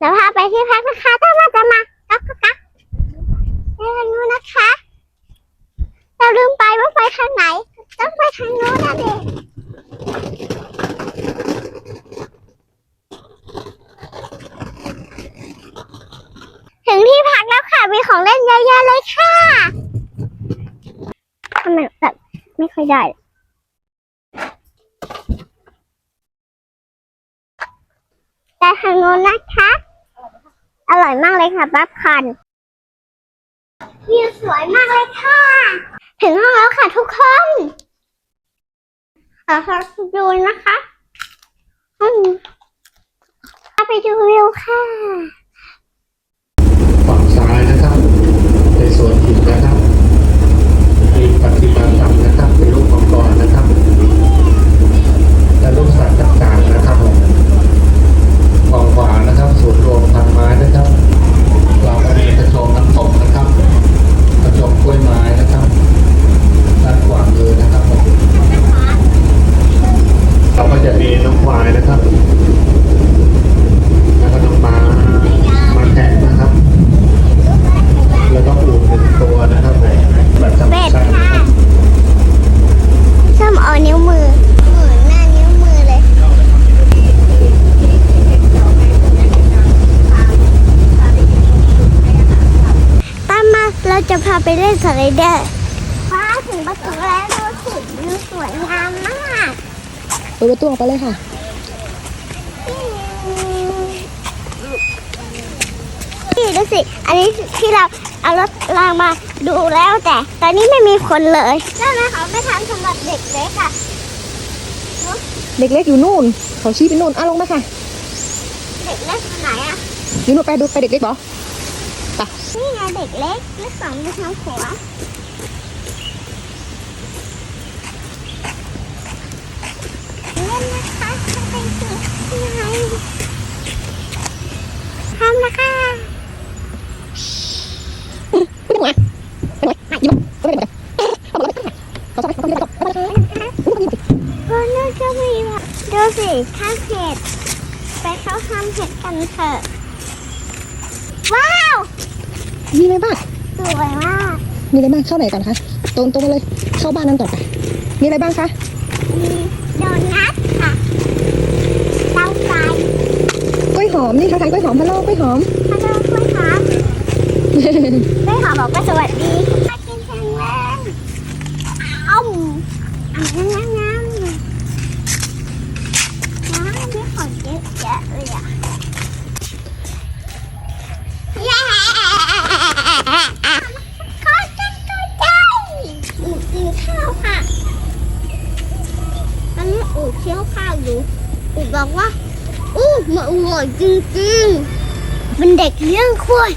เดี๋ยวพาไปที่พักนะคะถ้ามาจะมากักกักกักไปทางนู้นนะคะ เราลืมไปว่าไปทางไหน ต้องไปทางนู้นนะเด็กถึงที่พักแล้วค่ะมีของเล่นเยอะแยะเลยค่ะทำไมแบบไม่ค่อยได้แต่ทางโน้นนะคะ อร่อยมากเลยค่ะป้าพันธุ์วิวสวยมากเลยค่ะ ถึงห้องแล้วค่ะทุกคนเอาค่ะดูนะคะอืมเอาไปดูวิวค่ะ ฝั่งซ้ายนะครับ ในสวนหินนะครับ มีปฏิมากรรมนะครับ เป็นรูปมังกรนะครับ และรูปสัตว์ต่างๆนะครับผมฝั่งขวานะครับศูนย์รวมพันไม้นะครับ เราก็มีกระโจมน้ำตกนะครับ กระโจมกล้วยไม้นะครับด้านขวามือนะครับผมเราก็จะมีน้องควายนะครับ แล้วก็น้องม้าม้าแกะนะครับ แล้วก็อูดหนึ่งตัวนะครับผมแบบธรรม เป็ด ชาติ ค่ะ นะครับ ส้มเอานิ้วมือเหมือนหน้านิ้วมือเลย ตามมา เราจะพาไปเล่นสไลเดอร์ว้าถึงประตูแล้วดูสิวิวสวยงามมากเปิดประตูออกไปเลยค่ะ นี่ดูสิ อันนี้ที่เราเอารถรางมาดูแล้วแต่ ตอนนี้ไม่มีคนเลยนั่นนะคะไม่ทันสำหรับเด็กเล็กอะเด็กเล็กอยู่นู่น เขาชี้ไปนู่นอะลงมาค่ะ เด็กเล็กคนไหนอะอยู่นู่นไปดูไปเด็กเล็กบอ นี่ไงเด็กเล็กเลขสองอยู่ทางขวาเล่นนะคะจะไปดูยังไงทำนะคะไปดูอะไปดูอะไมไปดูเอาไปเลยเขาจะไปเขาจะไปเขาจะไปก็น่าจะมีแบบดูสิข้างเห็ด ไปเข้าห้ามเห็ดกันเถอะ ว้าว มีอะไรบ้างสวยมากมีอะไรบ้างเข้าไหนก่อนคะตรงตรงไปเลยเข้าบ้านนั้นต่อไปมีอะไรบ้างคะมีโดนัทค่ะเต้าไก่กล้วยหอมนี่ค่ะทานกล้วยหอมฮัลโหลกล้วยหอมฮัลโหลคุณครับไม่ขอบอกว่าสวัสดีมากินแซงแรงอ้อมอ่ำน้ำน้ำน้ เคี้ยวข้าวอยู่อูดบอกว่าอู้มันอร่อยจริงๆเป็นเด็กเลี้ยงควาย